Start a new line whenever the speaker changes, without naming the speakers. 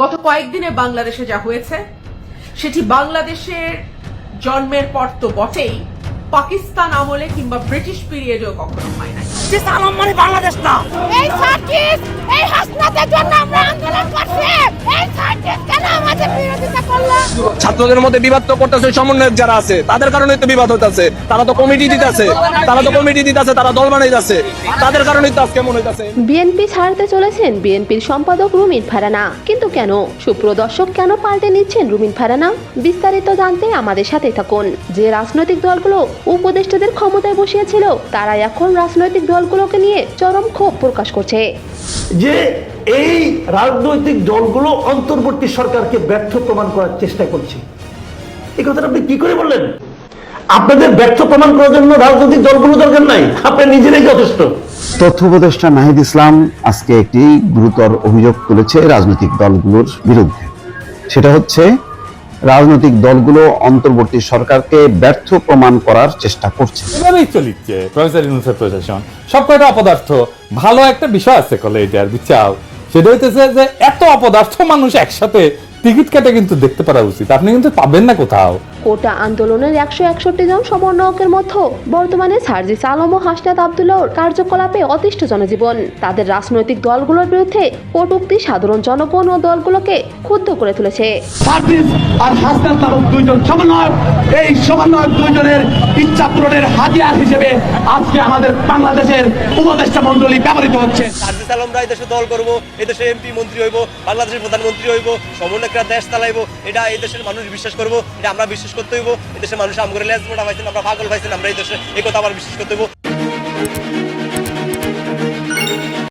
গত কয়েকদিনে বাংলাদেশে যা হয়েছে সেটি বাংলাদেশের জন্মের পর তো বটেই পাকিস্তান আমলে কিংবা ব্রিটিশ পিরিয়ডেও কখনো হয় নাই।
মানে বাংলাদেশ না।
এই এই হাসনাতের জন্য আমরা আন্দোলন করছি এই সার্কিট কেন আমাদের বিরোধিতা করল
ছাত্রদের মধ্যে বিবাদ তো করতেছে সমন্বয়ক যারা আছে, তাদের কারণে তো বিবাদ হইতাছে। তারা তো কমিটি দিতেছে, তারা তো কমিটি দিতেছে, তারা দল বানাইতেছে। তাদের কারণেই তো আজকে মনে হইতাছে।
বিএনপি ছাড়তে চলেছেন বিএনপির সম্পাদক রুমিন ফারানা। কিন্তু কেন? সুপ্রদর্শক কেন পাল্টে নিচ্ছেন রুমিন ফারানা? বিস্তারিত জানতে আমাদের সাথে থাকুন। যে রাজনৈতিক দলগুলো উপদেষ্টাদের ক্ষমতায় বসিয়েছিল তারা এখন রাজনৈতিক দলগুলোকে নিয়ে চরম ক্ষোভ প্রকাশ করছে।
যে এই রাজনৈতিক দলগুলো অন্তর্বর্তী সরকারকে ব্যর্থ প্রমাণ করার চেষ্টা করছে। এই কথাটা আপনি কি করে বললেন? আপনাদের ব্যর্থ প্রমাণ করার জন্য রাজনৈতিক দলগুলো দরকার নাই, আপনার নিজেরাই যথেষ্ট।
তথ্য উপদেষ্টা নাহিদ ইসলাম আজকে একটি গুরুতর অভিযোগ তুলেছে রাজনৈতিক দলগুলোর বিরুদ্ধে। সেটা হচ্ছে রাজনৈতিক দলগুলো অন্তর্বর্তী সরকারকে ব্যর্থ প্রমাণ করার চেষ্টা করছে।
এভাবেই চলিচ্ছে প্রশাসন। সব কয়টা অপদার্থ, ভালো একটা বিষয় আছে কলেজের বিচার। সেটা হইতেছে যে এত অপদার্থ মানুষ একসাথে টিকিট কেটে কিন্তু দেখতে পারা উচিত। আপনি কিন্তু পাবেন না কোথাও।
কোটা আন্দোলনের একশো একষট্টি জন সমন্বয়কের মধ্যে বর্তমানে সার্জিস আলম ও হাসনাত আবদুল্লাহর কার্যকলাপে অতিষ্ঠ জনজীবন। তাদের রাজনৈতিক দলগুলোর বিরুদ্ধে কটুক্তি সাধারণ জনগণ ও দলগুলোকে ক্ষুব্ধ করে তুলেছে।
আর হাসনাত নামক দুইজন সমন্বয়ক। এই সমন্বয়ক দুইজনের ইচ্ছা পূরণের হাতিয়ার হিসেবে আজকে আমাদের বাংলাদেশের উপদেষ্টা মন্ডলী ব্যবহৃত হচ্ছে।
সার্জিস আলমরা এই দেশে দল করব এই দেশে এমপি মন্ত্রী হইব বাংলাদেশের প্রধানমন্ত্রী হইব সমন্বয়করা দেশ চালাইবো এটা এই দেশের মানুষ বিশ্বাস করব এটা আমরা বিশ্বাস করতে হইব। এই দেশের মানুষ আমগরে লেজ মোটা পাইছেন, আমরা পাগল পাইছেন, আমরা এই দেশে এই কথা আবার বিশ্বাস করতে হইব।